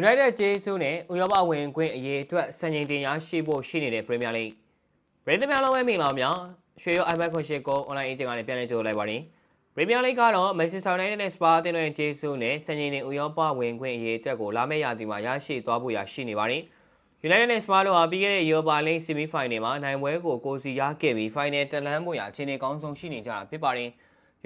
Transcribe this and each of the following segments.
United ဂျေဆုနဲ့ဥရောပဝင်ခွင့်အရေးအတွက်စံချိန်တင်ရရှိဖို့ရှိနေတဲ့ Premier League ပရိသတ်များလုံးပဲမင်္ဂလာပါများရွှေရော iPad ခွန်ရှိကို online agent ကနေပြန်လည်ကြိုလိုက်ပါနေ Premier League ကတော့ Manchester United နဲ့ Spurs အသင်းတို့ရဲ့ဂျေဆုနဲ့စံချိန်တင်ဥရောပဝင်ခွင့်အရေးအတွက်ကိုလာမယ့်ရာသီမှာရရှိသွားဖို့ရရှိနေပါတယ် United နဲ့ Spurs တို့ဟာပြီးခဲ့တဲ့ Europa League Semi Final မှာနိုင်ပွဲကိုကိုစီရခဲ့ပြီး Final တက်လန်းဖို့ရအခြေအနေကောင်းဆုံးရှိနေကြတာဖြစ်ပါတယ်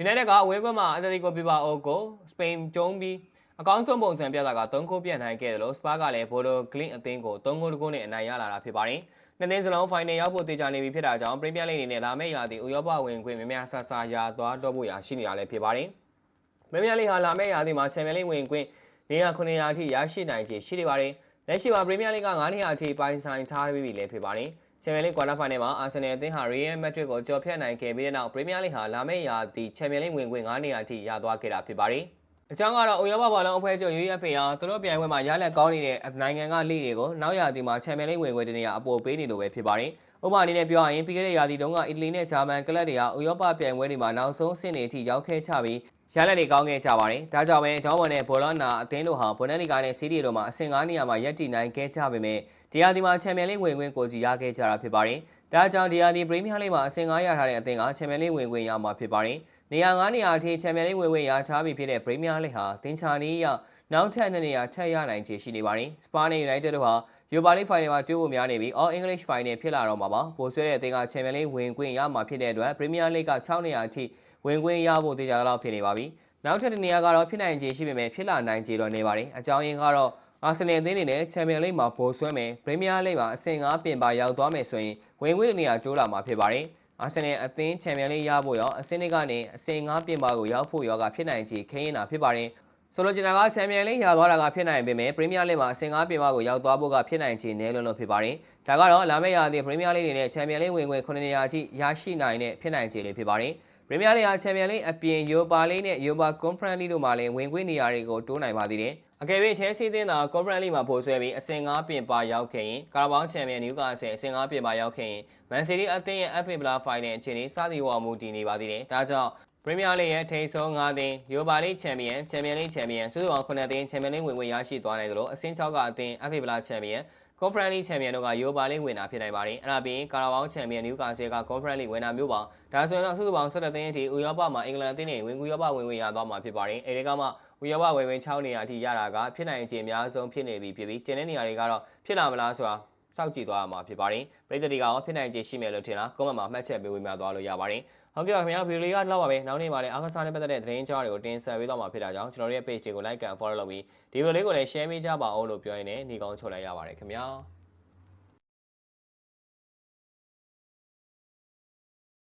United ကအဝေးကွက်မှာ Atletico Bilbao ကိုစပိန်ကျုံးပြီး အကောင်းဆုံးပုံစံပြတာက3ဂိုးပြတ်နိုင်ခဲ့တယ်လို့ Spurs ကလည်း Bodo Glimt အသင်းကို3ဂိုးတဂိုးနဲ့အနိုင်ရလာတာဖြစ်ပါတယ်။နှစ်သင်းစလုံး Final ရောက်ဖို့တေချာနေပြီဖြစ်တာကြောင့် Premier League အနေနဲ့လာမယ့်ရာသီဥရောပဝင်ခွင့်များများဆဆရာသွားတော့ဖို့ရာရှိနေတာလည်းဖြစ်ပါတယ်။ Premier League ဟာလာမယ့်ရာသီမှာ Champions League ဝင်ခွင့်နေရာ900အထိရရှိနိုင်ခြေရှိနေပါတယ်။လက်ရှိမှာ Premier League က900အထိပိုင်ဆိုင်ထားပြီးလည်းဖြစ်ပါတယ်။ Champions League Quarter Final မှာ Arsenal အသင်းဟာ Real Madrid ကိုကြော်ဖြတ်နိုင်ခဲ့ပြီးတဲ့နောက် Premier League ဟာလာမယ့်ရာသီ Champions League ဝင်ခွင့်900အထိရသွားခဲ့တာဖြစ်ပါတယ်။ အကြောင်းကတော့ဥရောပဘောလုံးအဖွဲ့ချုပ် UEFA ဟာသူတို့ပြိုင်ပွဲမှာရလက်ကောင်းနေတဲ့နိုင်ငံကလိတွေကိုနောက်ရာသီမှာ Champions League ဝင်ခွင့်တနေရာအပေါ်ပေးနေလို့ပဲဖြစ်ပါတယ်။ဥပမာအနေနဲ့ပြောရရင်ပြီးခဲ့တဲ့ရာသီတုန်းကအီတလီနဲ့ဂျာမန်ကလပ်တွေကဥရောပပြိုင်ပွဲတွေမှာနောက်ဆုံးဆင့်တွေအထိရောက်ခဲ့ကြပြီး ရလက်တွေကောင်းခဲ့ကြပါတယ်။ဒါကြောင့်ပဲဒေါမန်နဲ့ဘောလောနာအသင်းတို့ဟာဘွန်ဒလီဂါနဲ့စီးတီတို့မှာအဆင့်9နေရာမှာရပ်တည်နိုင်ခဲ့ကြပေမဲ့ဒီရာသီမှာချန်ပီယံလိဝင်ခွင့်ကိုစီရခဲ့ကြတာဖြစ်ပါတယ်။ဒါကြောင့်ဒီရာသီပရီးမီးယားလိမှာအဆင့်9ရထားတဲ့အသင်းကချန်ပီယံလိဝင်ခွင့်ရမှာဖြစ်ပါတယ်။နေရာ9နေရာအထိချန်ပီယံလိဝင်ခွင့်ရထားပြီးဖြစ်တဲ့ပရီးမီးယားလိဟာတင်ချာနီးရနောက်ထပ်2နေရာထပ်ရနိုင်ခြေရှိနေပါတယ်။စပါးနဲ့ United တို့ဟာ Europa League Final မှာတွေ့ဖို့များနေပြီး All English Final ဖြစ်လာတော့မှာပါ။ပိုဆွဲတဲ့အသင်းကချန်ပီယံလိဝင်ခွင့်ရမှာဖြစ်တဲ့အတွက် Premier League က6နေရာအထိ ဝင်ခွင့်ရဖို့တေချာတော့ဖြစ်နေပါပြီ။နောက်ထပ်တစ်နေရာကတော့ဖြစ်နိုင်ခြေရှိပေမဲ့ဖြစ်လာနိုင်ခြေတော့နေပါတယ်။အကြောင်းရင်းကတော့အာဆင်နယ်အသင်းတွေနဲ့ချန်ပီယံလိမှာပိုဆွဲမယ်ပရီးမီးယားလိမှာအဆင့်9ပြင်ပါရောက်သွားမယ်ဆိုရင်ဝင်ခွင့်နေရာတိုးလာမှာဖြစ်ပါတယ်။အာဆင်နယ်အသင်းချန်ပီယံလိရဖို့ရောအဆင့်တွေကနေအဆင့်9ပြင်ပါကိုရောက်ဖို့ရောကဖြစ်နိုင်ခြေခင်းရင်တာဖြစ်ပါတယ်။ဆိုလိုချင်တာကချန်ပီယံလိရသွားတာကဖြစ်နိုင်ပေမဲ့ပရီးမီးယားလိမှာအဆင့်9ပြင်ပါကိုရောက်သွားဖို့ကဖြစ်နိုင်ခြေနည်းလွန်းလို့ဖြစ်ပါတယ်။ဒါကတော့လာမယ့်ရာသီပရီးမီးယားလိနဲ့ချန်ပီယံလိဝင်ခွင့်9နေရာအထိရရှိနိုင်တဲ့ဖြစ်နိုင်ခြေလေးဖြစ်ပါတယ်။ ပရီးမီးယားလိဟာချန်ပီယံလိအပြင်ယူပါလိနဲ့ယူပါကွန်ဖရင့်လိတို့မှာလည်းဝင်ခွင့်နေရာတွေကိုတိုးနိုင်ပါသေးတယ်။အကယ်၍ချဲစီးသင်းသာကွန်ဖရင့်လိမှာပို့ဆွဲပြီးအဆင့်9ပြင်ပါရောက်ခဲ့ရင်ကာဘောင်းချန်ပီယံနယူကာဆယ်အဆင့်9ပြင်ပါရောက်ခဲ့ရင်မန်စီးတီးအသင်းရဲ့ FA ဘလာဖိုင်နယ်အခြေအနေစသည်ဝါမူတည်နေပါသေးတယ်။ဒါကြောင့်ပရီးမီးယားလိရဲ့ထိပ်ဆုံး9သင်းယူပါလိချန်ပီယံချန်ပီယံလိချန်ပီယံစုစုပေါင်း9သင်းချန်ပီယံလိဝင်ခွင့်ရရှိသွားနိုင်သလိုအဆင့်6ကအသင်း FA ဘလာချန်ပီယံ Conference League Champion တို့က Europa League ဝင်တာဖြစ်နိုင်ပါတယ်။အဲ့ဒါပြီးကာရာဘောင်းချန်ပီယံနယူကာဆယ်က Conference League ဝင်တာမျိုးပါ။ဒါဆိုရင်တော့စုစုပေါင်း17သင်းအထိဥရောပမှာအင်္ဂလန်အသင်းတွေဝင်ကူရောပဝင်ဝင်ရသွားမှာဖြစ်ပါတယ်။အဲဒီကမှဥရောပဝင်ဝင်6နေရာအထိရတာကဖြစ်နိုင်ခြေအများဆုံးဖြစ်နေပြီဖြစ်ပြီးကျန်တဲ့နေရာတွေကတော့ဖြစ်လာမလားဆိုတာ စောင့်ကြည့်သွားရမှာဖြစ်ပါတယ်။ပြည်သက်တွေကရောဖြစ်နိုင်ခြေရှိမယ်လို့ထင်လားကွန်မန့်မှာမှတ်ချက်ပေးဝေမျှသွားလို့ရပါတယ်။ဟုတ်ကဲ့ပါခင်ဗျာဗီဒီယိုလေးကတော့ပါပဲနောက်နေ့မှာလည်းအားကစားနဲ့ပတ်သက်တဲ့သတင်းကြားတွေကိုတင်ဆက်ပေးသွားမှာဖြစ်တာကြောင့်ကျွန်တော်တို့ရဲ့ page တွေကို like and follow လုပ်ပြီးဒီဗီဒီယိုလေးကိုလည်း share ပေးကြပါအောင်လို့ပြောရင်းနဲ့ညီကောင်းချုပ်လိုက်ရပါတယ်ခင်ဗျာ။